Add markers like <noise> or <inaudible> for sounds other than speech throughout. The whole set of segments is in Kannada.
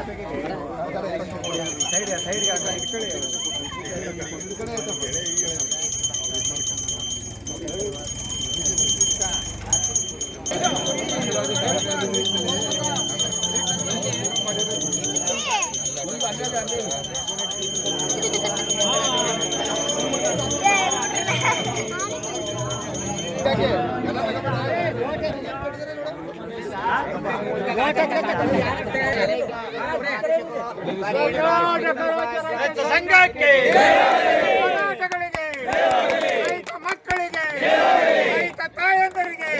ಎಲ್ಲ ಸಂಘಕ್ಕೆ ಹೋರಾಟಗಳಿಗೆ ರೈತ ಮಕ್ಕಳಿಗೆ ರೈತ ತಾಯಂದರಿಗೆ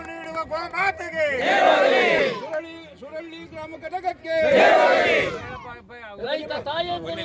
ನೀಡುವ ಗೋಮಾತೆಗೆ ಸುರಳಿ ಸುರಳ್ಳಿ ಗ್ರಾಮ ಘಟಕಕ್ಕೆ. ರೈತ ತಾಯಂದಿರಿಗೆ.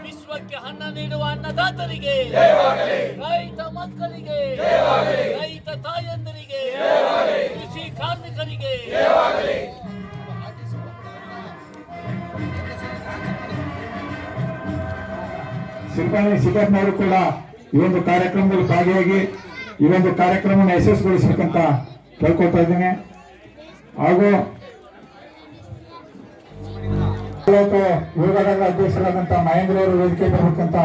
ವಿಶ್ವಕ್ಕೆ ಹಣ ನೀಡುವ ಅನ್ನದಾತರಿಗೆ ರೈತ ಮಕ್ಕಳಿಗೆ ರೈತ ತಾಯಂದರಿಗೆ ಕೃಷಿ ಕಾರ್ಮಿಕರಿಗೆ ಸಿಬ್ಬಂದಿ ಅವರು ಕೂಡ ಈ ಒಂದು ಕಾರ್ಯಕ್ರಮದಲ್ಲಿ ಭಾಗಿಯಾಗಿ ಈ ಒಂದು ಕಾರ್ಯಕ್ರಮವನ್ನು ಯಶಸ್ವಿಗೊಳಿಸಬೇಕಂತ ಕೇಳ್ಕೊಳ್ತಾ ಇದ್ದೇನೆ. ಹಾಗೂ ಯುವಘಟಕದ ಅಧ್ಯಕ್ಷರಾದಂತಹ ಮಹೇಂದ್ರ ಅವರು ವೇದಿಕೆ ಬರಬೇಕಂತ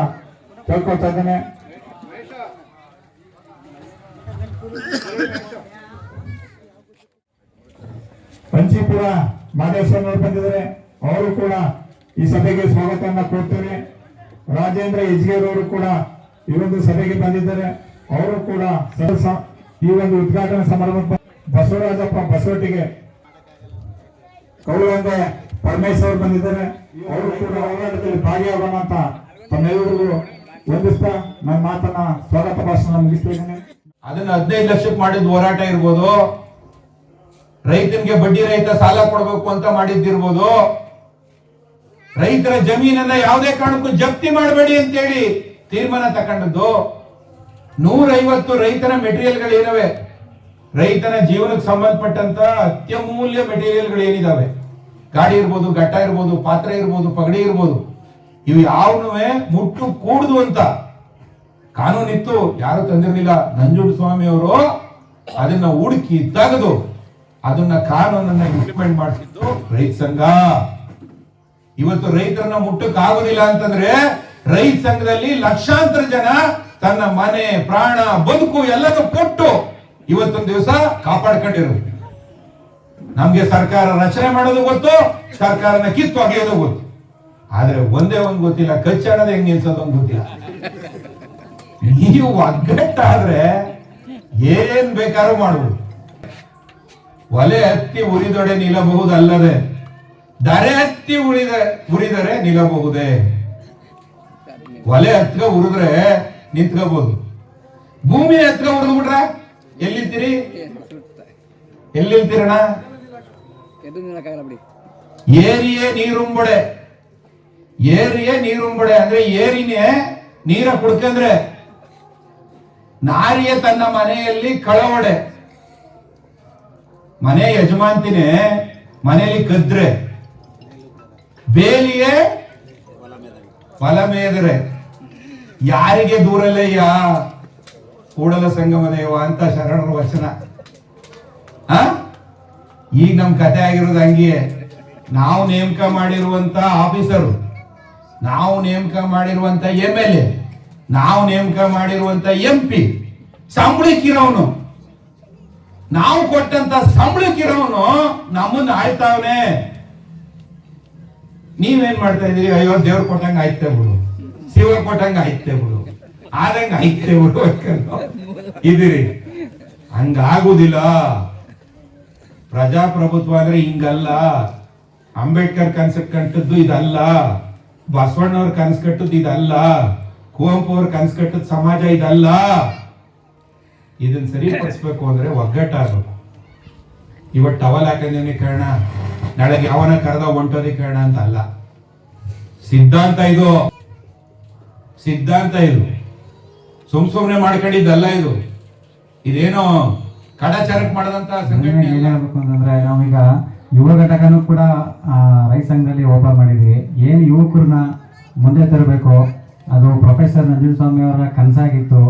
ಕೇಳ್ಕೊಳ್ತಾ ಇದ್ದೇನೆ. ಪಂಚೀಪುರ ಮಾದೇಶ್ವರ ಬಂದಿದ್ದಾರೆ. ಅವರು ಕೂಡ ಈ ಸಭೆಗೆ ಸ್ವಾಗತವನ್ನು ಕೋರ್ತೇನೆ ರಾಜೇಂದ್ರ ಯಜ್ಗೇರವರು ಕೂಡ ಈ ಒಂದು ಸಭೆಗೆ ಬಂದಿದ್ದಾರೆ. ಅವರು ಕೂಡ ಈ ಒಂದು ಉದ್ಘಾಟನಾ ಸಮಾರಂಭ ಬಸವರಾಜಪ್ಪ ಬಸವಟ್ಟಿಗೆ ಕೌಲಂದೆ ಪರಮೇಶ್ ಅವರು ಬಂದಿದ್ದಾರೆ. ಅವರು ಕೂಡ ಹೋರಾಟದಲ್ಲಿ ಭಾಗಿಯಾಗೋಣ ಅಂತ ತಮ್ಮೆಲ್ಲರಿಗೂ ವಂದಿಸ್ತಾ ನನ್ನ ಮಾತನ್ನ ಸ್ವಾಗತ ಭಾಷಣ ಮುಗಿಸ್ತೇನೆ ಅದನ್ನ ಹದಿನೈದು ಲಕ್ಷಕ್ಕೆ ಮಾಡಿದ ಹೋರಾಟ ಇರ್ಬೋದು. ರೈತನಿಗೆ ಬಡ್ಡಿ ರಹಿತ ಸಾಲ ಕೊಡಬೇಕು ಅಂತ ಮಾಡಿದ್ದಿರ್ಬೋದು. ರೈತರ ಜಮೀನನ್ನ ಯಾವುದೇ ಕಾರಣಕ್ಕೂ ಜಪ್ತಿ ಮಾಡಬೇಡಿ ಅಂತೇಳಿ ತೀರ್ಮಾನ ತಗೊಂಡದ್ದು. ನೂರೈವತ್ತು ರೈತನ ಮೆಟೀರಿಯಲ್ಗಳು ಏನವೆ ರೈತನ ಜೀವನಕ್ಕೆ ಸಂಬಂಧಪಟ್ಟಂತ ಅತ್ಯಮೂಲ್ಯ ಮೆಟೀರಿಯಲ್ಗಳು ಏನಿದಾವೆ ಗಾಡಿ ಇರ್ಬೋದು ಘಟ್ಟ ಇರ್ಬೋದು, ಪಾತ್ರೆ ಇರ್ಬೋದು, ಪಗಡಿ ಇರ್ಬೋದು. ಇವು ಯಾವನು ಮುಟ್ಟು ಕೂಡುದು ಅಂತ ಕಾನೂನಿತ್ತು, ಯಾರು ತಂದಿರಲಿಲ್ಲ. ನಂಜುಂಡ ಸ್ವಾಮಿ ಅವರು ಅದನ್ನ ಹುಡುಕಿ ತೆಗೆದು ಅದನ್ನ ಕಾನೂನನ್ನ ಇಂಪ್ಲಿಮೆಂಟ್ ಮಾಡಿಸಿದ್ದು ರೈತ ಸಂಘ. ಇವತ್ತು ರೈತರನ್ನ ಮುಟ್ಟಕ್ ಆಗುದಿಲ್ಲ ಅಂತಂದ್ರೆ ರೈತ ಸಂಘದಲ್ಲಿ ಲಕ್ಷಾಂತರ ಜನ ತನ್ನ ಮನೆ, ಪ್ರಾಣ, ಬದುಕು ಎಲ್ಲನೂ ಕೊಟ್ಟು ಇವತ್ತೊಂದು ದಿವಸ ಕಾಪಾಡ್ಕೊಂಡಿರು ನಮ್ಗೆ ಸರ್ಕಾರ ರಚನೆ ಮಾಡೋದು ಗೊತ್ತು, ಸರ್ಕಾರನ ಕಿತ್ತು ಅಗೆಯೋದು ಗೊತ್ತು. ಆದ್ರೆ ಒಂದೇ ಒಂದು ಗೊತ್ತಿಲ್ಲ, ಕಚ್ಚಾಡೋದು ಹೆಂಗ್ ನಿಲ್ಸೋದು ಒಂದ್ ಗೊತ್ತಿಲ್ಲ. ನೀವು ಒಗ್ಗಟ್ಟಾದ್ರೆ ಏನ್ ಬೇಕಾದ್ರೂ ಮಾಡುವುದು ಒಲೆ ಹತ್ತಿ ಉರಿದೊಡೆ ನಿಲ್ಲಬಹುದಲ್ಲದೆ. ದರೆ ಹತ್ತಿ ಉಳಿದ, ಉರಿದರೆ ನಿಲ್ಲಬಹುದೇ? ಒಲೆ ಹತ್ರ ಉರಿದ್ರೆ ನಿಂತ್ಕೋಬಹುದು ಭೂಮಿ ಹತ್ಕ ಉರಿದ್ಬಿಟ್ರೆ ಎಲ್ಲಿರ್ತೀರಿ? ಎಲ್ಲಿರ್ತೀರಣ ಏರಿಯೇ ನೀರುಂಬಡೆ. ಏರಿಯೇ ನೀರುಂಬಡೆ ಅಂದ್ರೆ ಏರಿನೇ ನೀರ ಕುಡ್ಕಂದ್ರೆ ನಾರಿಯ ತನ್ನ ಮನೆಯಲ್ಲಿ ಕಳವಡೆ. ಮನೆ ಯಜಮಾಂತಿನೇ ಮನೆಯಲ್ಲಿ ಕದ್ರೆ. ಬೇಲಿಯೇ? ಫಲಮೇದರೆ ಯಾರಿಗೆ ದೂರಲ್ಲಯ್ಯ? ಕೂಡಲ ಸಂಗಮ ದೇವ ಅಂತ ಶರಣರ ವಚನ. ಆ ಈಗ ನಮ್ ಕತೆ ಆಗಿರೋದು ಹಂಗೆಯೇ ನಾವು ನೇಮಕ ಮಾಡಿರುವಂತ ಆಫೀಸರು, ನಾವು ನೇಮಕ ಮಾಡಿರುವಂತ ಎಂ ಎಲ್ ಎ ನಾವು ನೇಮಕ ಮಾಡಿರುವಂತ ಎಂ ಪಿ ಸಂಬಳಕ್ಕಿರೋನು. ನಾವು ಕೊಟ್ಟಂತ ಸಂಬಳಕ್ಕಿರೋನು ನಮ್ಮನ್ನ ಆಳ್ತಾವನೆ. ನೀವೇನ್ ಮಾಡ್ತಾ ಇದೀರಿ ಅಯ್ಯೋ, ದೇವ್ರ ಕೊಟ್ಟಂಗ ಐತೆ ಬಿಡು. ಶಿವ ಕೊಟ್ಟಂಗ ಐತೆ ಬಿಡು. ಆದಂಗ ಐತೆ ಬಿಡು ಇದಿರಿ ಹಂಗಾಗುದಿಲ್ಲ. ಪ್ರಜಾಪ್ರಭುತ್ವ ಅಂದ್ರೆ ಹಿಂಗಲ್ಲ. ಅಂಬೇಡ್ಕರ್ ಕನ್ಸ ಕಟ್ಟದ್ದು ಇದಲ್ಲ. ಬಸವಣ್ಣವ್ರ ಕನ್ಸು ಕಟ್ಟದ್ದು ಇದಲ್ಲ. ಕುವೆಂಪು ಅವ್ರ ಕನ್ಸು ಕಟ್ಟದ ಸಮಾಜ ಇದಲ್ಲ. ಇದನ್ನ ಸರಿಪಡಿಸ್ಬೇಕು ಅಂದ್ರೆ ಒಗ್ಗಟ್ಟಾಗಬೇಕು. ಇವತ್ತು ಟವಲ್ ಹಾಕಿದ್ದೀನಿ ಕಾರಣ. ನಾಳೆ ಯಾವನ ಕರೆದ ಕಾರಣ ಅಂತ ಅಲ್ಲ. ಸಿದ್ಧಾಂತ ಇದು. ಸಿದ್ಧಾಂತ ಇದು. ಸುಮ್ ಸುಮ್ನೆ ಮಾಡ್ಕೊಂಡಿದ್ದಲ್ಲ ಇದು. ಇದೇನೋ ಕಡಾಚಾರಕ್ಕೆ ಮಾಡದಂತ ಸಂಘಟನೆ. ಹೇಳ್ಬೇಕು ಅಂತಂದ್ರೆ ನಾವೀಗ ಯುವ ಘಟಕನೂ ಕೂಡ ರೈತ ಸಂಘದಲ್ಲಿ ಓಪನ್ ಮಾಡಿದ್ವಿ. ಏನು ಯುವಕರನ್ನ ಮುಂದೆ ತರಬೇಕು ಅದು ಪ್ರೊಫೆಸರ್ ನಂಜುಸ್ವಾಮಿ ಅವರ ಕನಸಾಗಿತ್ತು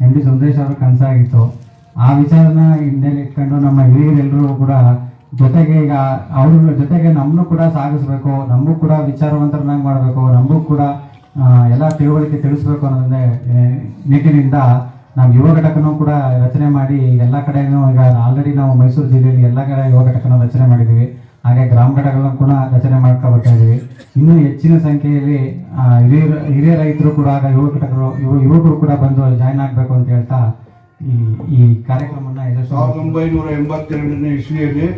ಎಂ ಡಿ ಸುಂದರೇಶ್ ಅವರ ಕನಸಾಗಿತ್ತು. ಆ ವಿಚಾರನ ಹಿನ್ನೆಲೆ ಇಟ್ಕೊಂಡು ನಮ್ಮ ಹಿರಿಯರೆಲ್ಲರೂ ಕೂಡ ಜೊತೆಗೆ ಈಗ ಅವ್ರ ಜೊತೆಗೆ ನಮ್ಮನ್ನು ಕೂಡ ಸಾಗಿಸ್ಬೇಕು, ನಮಗೂ ಕೂಡ ವಿಚಾರವಂತರನ್ನಾಗಿ ಮಾಡಬೇಕು, ನಮಗೂ ಕೂಡ ಎಲ್ಲ ತಿಳುವಳಿಕೆ ತಿಳಿಸ್ಬೇಕು ಅನ್ನೋದನ್ನೇ ನಿಟ್ಟಿನಿಂದ ನಾವು ಯುವ ಘಟಕನೂ ಕೂಡ ರಚನೆ ಮಾಡಿ ಎಲ್ಲ ಕಡೆನೂ ಈಗ ಆಲ್ರೆಡಿ ನಾವು ಮೈಸೂರು ಜಿಲ್ಲೆಯಲ್ಲಿ ಎಲ್ಲ ಕಡೆ ಯುವ ಘಟಕನ ರಚನೆ ಮಾಡಿದ್ದೀವಿ ಹಾಗೆ ಗ್ರಾಮ ಘಟಕಗಳನ್ನು ಕೂಡ ರಚನೆ ಮಾಡ್ಕೊ ಬರ್ತಾ ಇದ್ದೀವಿ. ಇನ್ನೂ ಹೆಚ್ಚಿನ ಸಂಖ್ಯೆಯಲ್ಲಿ ಹಿರಿಯ ಹಿರಿಯ ರೈತರು ಕೂಡ, ಆಗ ಯುವ ಘಟಕರು ಯುವ ಯುವಕರು ಕೂಡ ಬಂದು ಜಾಯ್ನ್ ಆಗಬೇಕು ಅಂತ ಹೇಳ್ತಾ ಈ ಕಾರ್ಯಕ್ರಮನ ಸಾವಿರದ ಒಂಬೈನೂರ ಎಂಬತ್ತೆರಡನೇ ಇಸ್ವಿಯಲ್ಲಿ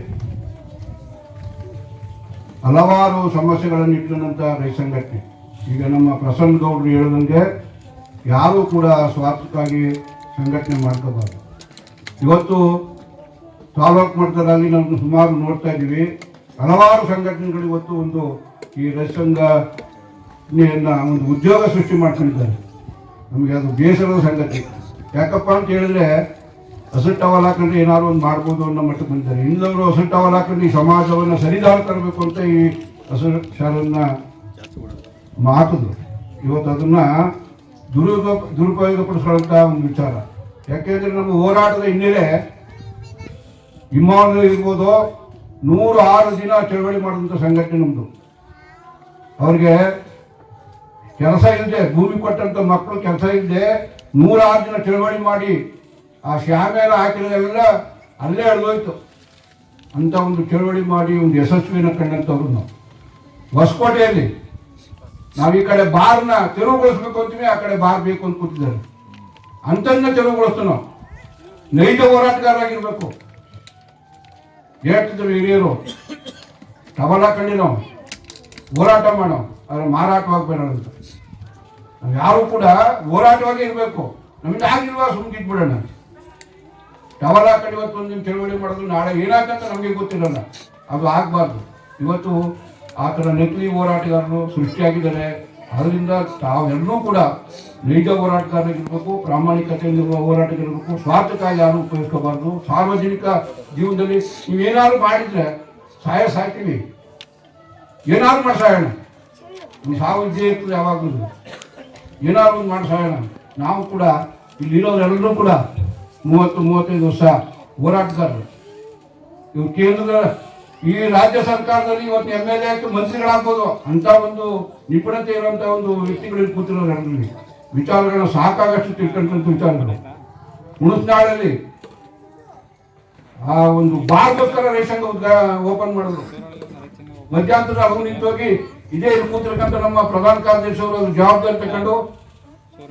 ಹಲವಾರು ಸಮಸ್ಯೆಗಳನ್ನು ಇಟ್ಟಿನಂತಹ ರೈತ ಸಂಘಟನೆ ಈಗ ನಮ್ಮ ಪ್ರಸನ್ನ ಗೌಡರು ಹೇಳಿದಂಗೆ ಯಾರೂ ಕೂಡ ಸ್ವಾರ್ಥಕ್ಕಾಗಿ ಸಂಘಟನೆ ಮಾಡ್ಕೋಬಾರ್ದು. ಇವತ್ತು ತಾಲೂಕು ಮಟ್ಟದಲ್ಲಿ ನಾವು ಸುಮಾರು ನೋಡ್ತಾ ಇದ್ದೀವಿ. ಹಲವಾರು ಸಂಘಟನೆಗಳು ಇವತ್ತು ಒಂದು ಈ ರೈತ ಒಂದು ಉದ್ಯೋಗ ಸೃಷ್ಟಿ ಮಾಡ್ಕೊಂಡಿದ್ದಾರೆ. ನಮಗೆ ಅದು ಬೇಸರದ ಸಂಗತಿ. ಯಾಕಪ್ಪ ಅಂತ ಹೇಳಿದ್ರೆ ಹಸಿರು ಟವಲ್ ಹಾಕೊಂಡ್ರೆ ಏನಾದ್ರು ಒಂದು ಮಾಡ್ಬೋದು ಅನ್ನೋ ಮಟ್ಟಕ್ಕೆ ಬಂದಿದ್ದಾರೆ. ಹಿಂದವರು ಹಸಿರು ಟವಲ್ ಹಾಕೊಂಡು ಈ ಸಮಾಜವನ್ನು ಸರಿದಾರ ತರಬೇಕು ಅಂತ ಈ ಹಸಿರು ಶಾಲನ್ನ ಮಾತುದು ಇವತ್ತು ಅದನ್ನ ದುರುಪಯೋಗ ದುರುಪಯೋಗಪಡಿಸ್ಕೊಳ್ಳೋಂಥ ಒಂದು ವಿಚಾರ. ಯಾಕೆಂದ್ರೆ ನಮ್ಮ ಹೋರಾಟದ ಹಿನ್ನೆಲೆ ಹಿಮಾಲಯ ಇರ್ಬೋದು ನೂರು ಆರು ದಿನ ಚಳವಳಿ ಮಾಡಿದಂಥ ಸಂಘಟನೆ ನಮ್ಮದು ಅವ್ರಿಗೆ ಕೆಲಸ ಇಲ್ಲದೆ ಭೂಮಿ ಕೊಟ್ಟಂತ ಮಕ್ಕಳು ಕೆಲಸ ಇಲ್ಲದೆ ನೂರಾರು ದಿನ ಚಳವಳಿ ಮಾಡಿ ಆ ಶ್ಯಾಮೇಲ ಹಾಕಿರೋದೆಲ್ಲ ಅಲ್ಲೇ ಅಳ್ದೋಯ್ತು. ಅಂತ ಒಂದು ಚಳವಳಿ ಮಾಡಿ ಒಂದು ಯಶಸ್ವಿನ ಕಂಡಂಥವ್ರು ನಾವು. ಹೊಸಕೋಟೆಯಲ್ಲಿ ನಾವು ಈ ಕಡೆ ಬಾರ್ನ ತೆರವುಗೊಳಿಸ್ಬೇಕು ಅಂತೀವಿ, ಆ ಕಡೆ ಬಾರ್ ಬೇಕು ಅಂತ ಕೂತಿದ್ದಾರೆ. ಅಂತನ್ನ ತೆರವುಗೊಳಿಸ್ತು ನಾವು. ನೈಜ ಹೋರಾಟಗಾರರಾಗಿರ್ಬೇಕು. ಹೇಳ್ತಿದ್ರು ಹಿರಿಯರು ಹಾಕೊಂಡು ನಾವು ಹೋರಾಟ ಮಾಡೋ ಆದರೆ ಮಾರಾಟವಾಗಬೇಡ ಅಂತ. ಯಾರು ಕೂಡ ಹೋರಾಟವಾಗಿ ಇರಬೇಕು. ನಮ್ದು ಆಗಿಲ್ವಾ ಸುಮ್ಮನೆ ಇಟ್ಬಿಡೋಣ ಟವರ್ ಹಾಕೊಂಡು ಇವತ್ತು ಒಂದು ಚಳವಳಿ ಮಾಡೋದು ನಾಳೆ ಏನಾಗಂತ ನಮಗೆ ಗೊತ್ತಿರಲ್ಲ. ಅದು ಆಗಬಾರ್ದು. ಇವತ್ತು ಆ ಥರ ನಕಲಿ ಹೋರಾಟಗಾರರು ಸೃಷ್ಟಿಯಾಗಿದ್ದಾರೆ. ಅದರಿಂದ ತಾವೆಲ್ಲರೂ ಕೂಡ ನೈಜ ಹೋರಾಟಗಾರರಿರ್ಬೇಕು ಪ್ರಾಮಾಣಿಕತೆಯಲ್ಲಿರುವ ಹೋರಾಟಗಾರಬೇಕು ಸ್ವಾರ್ಥಕ್ಕಾಗಿ ಯಾರು ಉಪಯೋಗಿಸ್ಕೋಬಾರ್ದು. ಸಾರ್ವಜನಿಕ ಜೀವನದಲ್ಲಿ ನೀವೇನಾದ್ರು ಮಾಡಿದ್ರೆ ಸಹಾಯ ಸಾಯ್ತೀವಿ. ಏನಾದ್ರು ಮಾಡಿ ಸಾಯೋಣ ಸಾವು ಇದ್ದೇ ಇರ್ತದೆ ಯಾವಾಗಲೂ. ಏನಾದ್ರು ಒಂದು ಮಾಡಿ ನಾವು ಕೂಡ ಇಲ್ಲಿರೋರೆಲ್ಲರೂ ಕೂಡ ಮೂವತ್ತು, ಮೂವತ್ತೈದು ವರ್ಷ ಹೋರಾಟಗಾರರು. ಇವ್ರು ಕೇಂದ್ರದ ಈ ರಾಜ್ಯ ಸರ್ಕಾರದಲ್ಲಿ ಇವತ್ತು ಎಂ ಎಲ್ ಎ ಮಂತ್ರಿಗಳಾಗ್ಬೋದು ಅಂತ ಒಂದು ನಿಪುಣತೆ ಇರುವಂತ ಒಂದು ವ್ಯಕ್ತಿಗಳು ಕೂತಿರೋದ್ರಲ್ಲಿ ವಿಚಾರಗಳನ್ನ ಸಾಕಾಗಷ್ಟು ತಿಳ್ಕೊಂಡಂತ ವಿಚಾರಗಳು. ಉಣಸ್ನಾಳಲ್ಲಿ ಆ ಒಂದು ಬಾರ್ಗೋಸ್ಕರ ರೇಷನ್ ಓಪನ್ ಮಾಡಿದ್ರು. ಮಧ್ಯಂತರ ಅವು ನಿಂತೋಗಿ ಇದೇ ಇಲ್ಲಿ ನಮ್ಮ ಪ್ರಧಾನ ಕಾರ್ಯದರ್ಶಿ ಅವರು ಜವಾಬ್ದಾರಿ ತಗೊಂಡು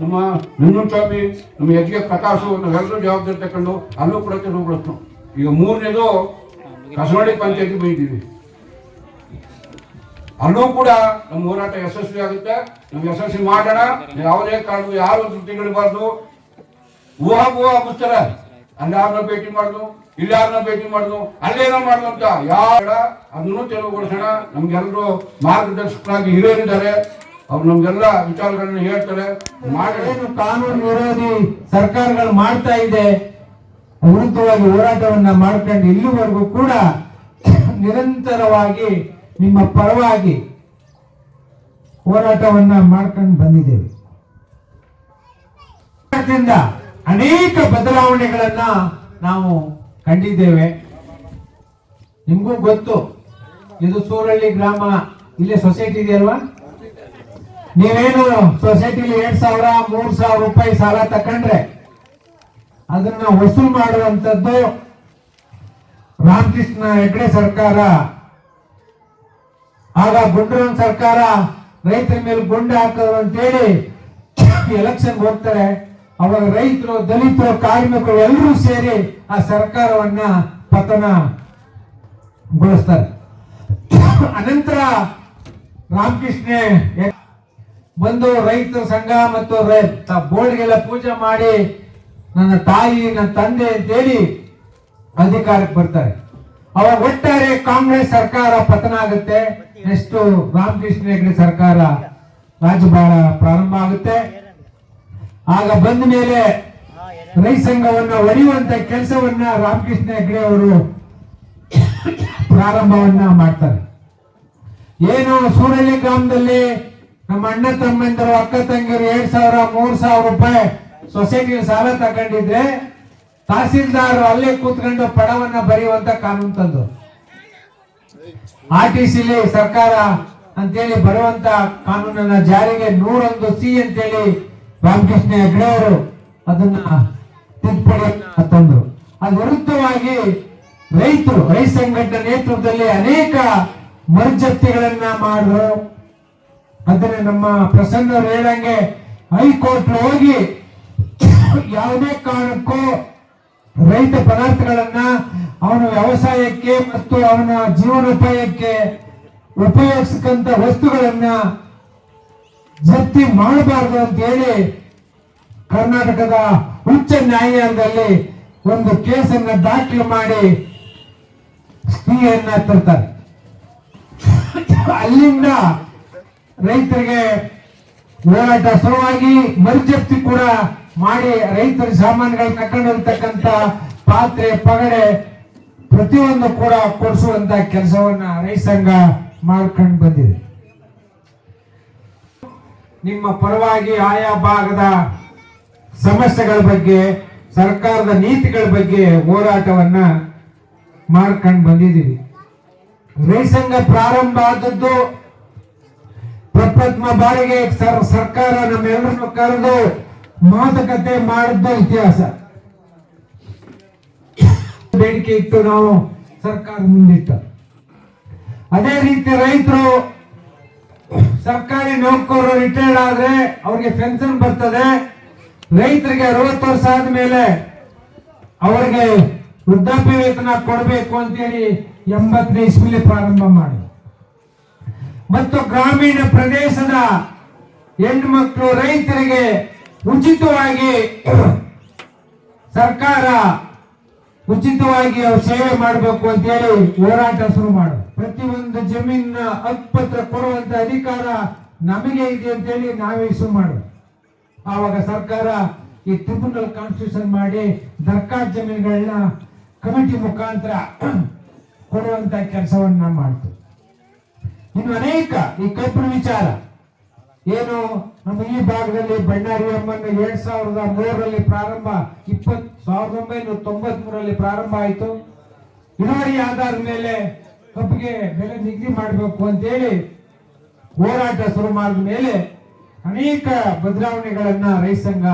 ನಮ್ಮ ನಂಜುಸ್ವಾಮಿ ನಮ್ಮ ಎಚ್ ಕೆ ಪ್ರಕಾಶ್ ನಾವೆಲ್ಲರೂ ಜವಾಬ್ದಾರಿ ತಗೊಂಡು ಅಲ್ಲೂ ಕೂಡ ತೆರವುಗೊಳಿಸ್ತು ಈಗ ಮೂರನೇದು ಕಸವಾಡಿ ಪಂಚಾಯತಿ ಬೈದೀವಿ. ಅಲ್ಲೂ ಕೂಡ ನಮ್ಮ ಹೋರಾಟ ಯಶಸ್ವಿ ಆಗುತ್ತೆ. ನಾವು ಯಶಸ್ವಿ ಮಾಡೋಣ. ಯಾವುದೇ ಕಾರಣ, ಯಾರು ತಿಳ್ಕೊಳ್ಬಾರ್ದು ಊಹಾ ಊಹಾ ಮುಚ್ತಾರೆ ಅಲ್ಲಿ ಯಾರನ್ನ ಭೇಟಿ ಮಾಡುದು. ಇಲ್ಲಿ ಯಾರನ್ನ ಭೇಟಿ ಮಾಡುದು? ಅಲ್ಲೇನೋ ಮಾಡುದು ಅಂತ ಯಾರ ಅದನ್ನು ತೆರವುಗೊಳಿಸೋಣ. ನಮ್ಗೆಲ್ಲರೂ ಮಾರ್ಗದರ್ಶಕರಾಗಿ ಹಿರಿಯರಿದ್ದಾರೆ. ಅವ್ರು ನಮ್ಗೆಲ್ಲ ವಿಚಾರಗಳನ್ನ ಹೇಳ್ತಾರೆ. ಏನು ಕಾನೂನು ವಿರೋಧಿ ಸರ್ಕಾರಗಳು ಮಾಡ್ತಾ ಇದೆ, ವಿರುದ್ಧವಾಗಿ ಹೋರಾಟವನ್ನ ಮಾಡ್ಕೊಂಡು ಇಲ್ಲಿವರೆಗೂ ಕೂಡ ನಿರಂತರವಾಗಿ ನಿಮ್ಮ ಪರವಾಗಿ ಹೋರಾಟವನ್ನ ಮಾಡ್ಕೊಂಡು ಬಂದಿದ್ದೇವೆ. ಅನೇಕ ಬದಲಾವಣೆಗಳನ್ನ ನಾವು ಕಂಡಿದ್ದೇವೆ. ನಿಮಗೂ ಗೊತ್ತು, ಇದು ಸೂರಳ್ಳಿ ಗ್ರಾಮ. ಇಲ್ಲಿ ಸೊಸೈಟಿ ಇದೆಯಲ್ವಾ? ನೀವೇನು ಸೊಸೈಟಿಲಿ ಎರಡ್ ಸಾವಿರ, ಮೂರ್ ಸಾವಿರ ರೂಪಾಯಿ ಸಾಲ ತಕೊಂಡ್ರೆ ಅದನ್ನ ವಸೂಲ್ ಮಾಡುವಂತದ್ದು ರಾಮಕೃಷ್ಣ ಹೆಗ್ಡೆ ಸರ್ಕಾರ. ಆಗ ಗುಂಡ್ರನ್ ಸರ್ಕಾರ ರೈತರ ಮೇಲೆ ಗುಂಡು ಹಾಕೋದು ಅಂತೇಳಿ ಎಲೆಕ್ಷನ್ ಹೋಗ್ತಾರೆ. ಅವಾಗ ರೈತರು, ದಲಿತರು, ಕಾರ್ಮಿಕರು ಎಲ್ಲರೂ ಸೇರಿ ಆ ಸರ್ಕಾರವನ್ನ ಪತನಗೊಳಿಸ್ತಾರೆ. ಅನಂತರ ರಾಮಕೃಷ್ಣ ಬಂದು ರೈತರ ಸಂಘ ಮತ್ತು ಬೋರ್ಡ್ಗೆಲ್ಲ ಪೂಜೆ ಮಾಡಿ ನನ್ನ ತಾಯಿ, ನನ್ನ ತಂದೆ ಅಂತೇಳಿ ಅಧಿಕಾರಕ್ಕೆ ಬರ್ತಾರೆ. ಅವಾಗ ಒಟ್ಟಾರೆ ಕಾಂಗ್ರೆಸ್ ಸರ್ಕಾರ ಪತನ ಆಗುತ್ತೆ. ನೆಕ್ಸ್ಟ್ ರಾಮಕೃಷ್ಣ ಹೆಗಡೆ ಸರ್ಕಾರ ರಾಜ್ಯಭಾರ ಪ್ರಾರಂಭ ಆಗುತ್ತೆ. ಆಗ ಬಂದ ಮೇಲೆ ರೈತ ಸಂಘವನ್ನ ಒಡೆಯುವಂತ ಕೆಲಸವನ್ನ ರಾಮಕೃಷ್ಣ ಹೆಗ್ಡೆ ಅವರು ಪ್ರಾರಂಭವನ್ನ ಮಾಡ್ತಾರೆ. ಏನು ಸೂರಳ್ಳಿ ಗ್ರಾಮದಲ್ಲಿ ನಮ್ಮ ಅಣ್ಣ ತಮ್ಮಂದರು, ಅಕ್ಕ ತಂಗಿರು ಎರಡ್ ಸಾವಿರ, ಮೂರ್ ಸಾವಿರ ರೂಪಾಯಿ ಸೊಸೈಟಿ ಸಾಲ ತಗೊಂಡಿದ್ರೆ ತಹಸೀಲ್ದಾರ್ ಅಲ್ಲೇ ಕೂತ್ಕೊಂಡು ಪಡವನ್ನ ಬರೆಯುವಂತ ಕಾನೂನು ತಂದು. ಆರ್ ಟಿ ಸರ್ಕಾರ ಅಂತೇಳಿ ಬರುವಂತ ಕಾನೂನನ್ನ ಜಾರಿಗೆ ನೂರೊಂದು ಸಿ ಅಂತೇಳಿ ರಾಮಕೃಷ್ಣ ಹೆಗ್ಡೆ ಅವರು ಅದನ್ನ ತಿದ್ದುಪಡಿಯನ್ನ ತಂದ್ರು. ಅದ್ರ ವಿರುದ್ಧವಾಗಿ ರೈತರು, ರೈತ ಸಂಘಟನೆ ನೇತೃತ್ವದಲ್ಲಿ ಅನೇಕ ಮರ್ಜತ್ತಿಗಳನ್ನ ಮಾಡಿದ್ರು ಅದನ್ನ ನಮ್ಮ ಪ್ರಸನ್ನ ಅವ್ರು ಹೇಳಂಗೆ ಹೈಕೋರ್ಟ್ ಹೋಗಿ ಯಾವುದೇ ಕಾರಣಕ್ಕೂ ರೈತ ಪದಾರ್ಥಗಳನ್ನ ಅವನ ವ್ಯವಸಾಯಕ್ಕೆ ಮತ್ತು ಅವನ ಜೀವನೋಪಾಯಕ್ಕೆ ಉಪಯೋಗಿಸಕ್ಕಂತ ವಸ್ತುಗಳನ್ನ ಜಪ್ತಿ ಮಾಡಬಾರದು ಅಂತ ಹೇಳಿ ಕರ್ನಾಟಕದ ಉಚ್ಚ ನ್ಯಾಯಾಲಯದಲ್ಲಿ ಒಂದು ಕೇಸನ್ನ ದಾಖಲು ಮಾಡಿ ಸ್ಟೀಯನ್ನ ತರ್ತಾರೆ ಅಲ್ಲಿಂದ ರೈತರಿಗೆ ಹೋರಾಟ ಶುರುವಾಗಿ ಮರುಜಪ್ತಿ ಕೂಡ ಮಾಡಿ ರೈತರ ಸಾಮಾನುಗಳನ್ನ ಕಂಡಿರತಕ್ಕಂತ ಪಾತ್ರೆ, ಪಗಡೆ ಪ್ರತಿಯೊಂದು ಕೂಡ ಕೊಡಿಸುವಂತ ಕೆಲಸವನ್ನ ರೈತ ಸಂಘ ಮಾಡ್ಕೊಂಡು ಬಂದಿದೆ. ನಿಮ್ಮ ಪರವಾಗಿ ಆಯಾ ಭಾಗದ ಸಮಸ್ಯೆಗಳ ಬಗ್ಗೆ, ಸರ್ಕಾರದ ನೀತಿಗಳ ಬಗ್ಗೆ ಹೋರಾಟವನ್ನ ಮಾಡ್ಕೊಂಡು ಬಂದಿದ್ದೀವಿ. ರೈಸಂಗ ಪ್ರಾರಂಭ ಆದದ್ದು ಪ್ರಪ್ರಥಮ ಬಾರಿಗೆ ಸರ್, ಸರ್ಕಾರ ನಮ್ಮೆಲ್ಲರನ್ನು ಕರೆದು ಮಾತುಕತೆ ಮಾಡಿದ್ದು ಇತಿಹಾಸ. ಬೇಡಿಕೆ ಇಟ್ಟು ನಾವು ಸರ್ಕಾರ ಮುಂದಿಟ್ಟ. ಅದೇ ರೀತಿ ರೈತರು ಸರ್ಕಾರಿ ನೌಕರರು ರಿಟೈರ್ಡ್ ಆದ್ರೆ ಅವ್ರಿಗೆ ಪೆನ್ಷನ್ ಬರ್ತದೆ. ರೈತರಿಗೆ ಅರವತ್ತು ವರ್ಷ ಆದ್ಮೇಲೆ ಅವರಿಗೆ ವೃದ್ಧಾಪ್ಯ ವೇತನ ಕೊಡಬೇಕು ಅಂತೇಳಿ ಎಂಬತ್ತನೇ ಇಸ್ವಿಲಿ ಪ್ರಾರಂಭ ಮಾಡಿ. ಮತ್ತು ಗ್ರಾಮೀಣ ಪ್ರದೇಶದ ಹೆಣ್ಮಕ್ಳು ರೈತರಿಗೆ ಉಚಿತವಾಗಿ ಸರ್ಕಾರ ಉಚಿತವಾಗಿ ಸೇವೆ ಮಾಡಬೇಕು ಅಂತ ಹೇಳಿ ಹೋರಾಟ ಶುರು ಮಾಡು. ಪ್ರತಿಯೊಂದು ಜಮೀನ ಹಕ್ಕುಪತ್ರ ಕೊಡುವಂತ ಅಧಿಕಾರ ನಮಗೆ ಇದೆ ಅಂತ ಹೇಳಿ ನಾವೇ ಇಸು ಮಾಡು ಆವಾಗ ಸರ್ಕಾರ ಈ ಟ್ರಿಬ್ಯುನಲ್ ಕಾನ್ಸ್ಟಿಟ್ಯೂಷನ್ ಮಾಡಿ ದರ್ಕಾರ್ ಜಮೀನುಗಳನ್ನ ಕಮಿಟಿ ಮುಖಾಂತರ <clears throat> ಕೊಡುವಂತ ಕೆಲಸವನ್ನ ಮಾಡ್ತು. ಇನ್ನು ಅನೇಕ ಈ ಕಲ್ಪನ ವಿಚಾರ. ಏನು ನಮ್ಮ ಈ ಭಾಗದಲ್ಲಿ ಬಳ್ಳಾರಿ ಅಮ್ಮನ ಎರಡ್ ಸಾವಿರದ ಮೂರರಲ್ಲಿ ಪ್ರಾರಂಭ ಇಪ್ಪತ್ ಸಾವಿರದ ಒಂಬೈನೂರ ತೊಂಬತ್ ಮೂರರಲ್ಲಿ ಪ್ರಾರಂಭ ಆಯಿತು. ಇಳುವರಿ ಆಧಾರದ ಮೇಲೆ ಕಬ್ಬಿಗೆ ಬೆಲೆ ನಿಗದಿ ಮಾಡಬೇಕು ಅಂತೇಳಿ ಹೋರಾಟ ಶುರು ಮಾಡಿದ ಮೇಲೆ ಅನೇಕ ಬದಲಾವಣೆಗಳನ್ನ ರೈತ ಸಂಘ